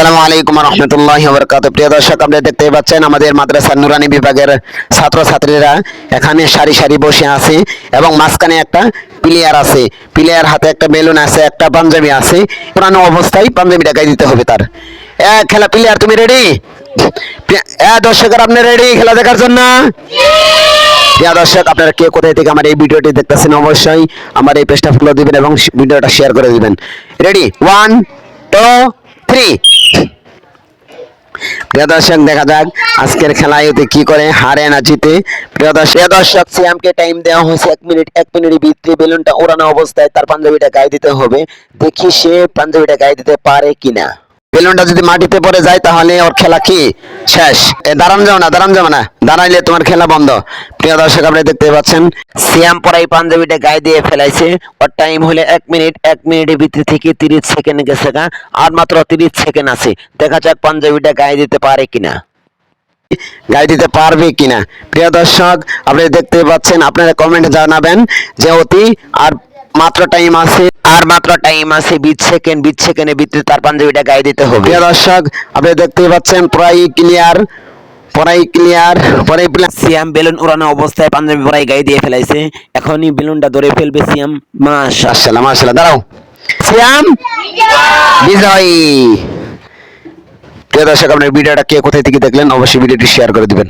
আসসালামু আলাইকুম রহমতুল্লাহ বরকাত প্রিয় দর্শক আপনারা দেখতে পাচ্ছেন আমাদের মাদ্রাসা নুরানি বিভাগের ছাত্রছাত্রীরা এখানে সারি সারি বসে আছে এবং মাঝখানে একটা প্লেয়ার আছে। প্লেয়ার হাতে একটা বেলুন আছে, একটা পাঞ্জাবি আছে। পুরানো অবস্থায় পাঞ্জাবিটা গায়ে দিতে হবে তার। এ খেলা প্লেয়ার তুমি রেডি এ দর্শকের, আপনি রেডি খেলা দেখার জন্য? প্রিয় দর্শক, আপনারা কে কোথায় থেকে আমার এই ভিডিওটি দেখতেছেন অবশ্যই আমার এই পেজটা ফলো দিবেন এবং ভিডিওটা শেয়ার করে দিবেন। রেডি ওয়ান টু থ্রি প্রিয় দর্শক, দেখা যাক আজকের খেলায় কি করে হারে না জিতে। প্রিয় দর্শক দর্শক সিয়ামকে টাইম দেওয়া হয়েছে এক মিনিট, এক মিনিটের ভিতরে বেলুনটা ওড়ানো অবস্থায় তার পাঞ্জাবিটা গায়ে দিতে হবে। দেখি সে পাঞ্জাবিটা গায়ে দিতে পারে কিনা। বেলুনটা যদি মাটিতে পড়ে যায়, তাহলে ওর খেলা কি? শেষ। এ, দাঁড়ান যাও না, দাঁড়ান যাও না। দাঁড়াইলে তোমার খেলা বন্ধ। প্রিয় দর্শক আপনি দেখতে পাচ্ছেন, সিয়াম পরাই পাঞ্জাবিটা গায়ে দিয়ে ফেলাইছে। ওর টাইম হলে এক মিনিট, এক মিনিটের ভিতরে থেকে তিরিশ সেকেন্ড গেছে গা। আর মাত্র তিরিশ সেকেন্ড আছে। দেখা যাক পাঞ্জাবিটা গায়ে দিতে পারে কিনা। গায়ে দিতে পারবে কিনা। প্রিয় দর্শক আপনি দেখতে পাচ্ছেন, আপনারা কমেন্টে জানাবেন যে অতি আর মাত্র টাইম আছে আর মাত্র টাইম আছে বিশ সেকেন্ড বিশ সেকেন্ডের ভিতরে তার পাঞ্জাবিটা গায়ে দিতে হবে। দর্শক আপনি দেখতে পাচ্ছেন প্রায় ক্লিয়ার পরাই ক্লিয়ার পরাই সিয়াম বেলুন উড়ানো অবস্থায় পাঞ্জাবি পরাই গায়ে দিয়ে ফেলাইছে। এখনই বেলুনটা ধরে ফেলবে সিয়াম। মাশাআল্লাহ। মাশাআল্লাহ দাঁড়াও। সিয়াম! বিজয়! প্রিয় দর্শক আপনার ভিডিওটা কে কোথায় থেকে দেখলেন অবশ্যই ভিডিওটি শেয়ার করে দিবেন।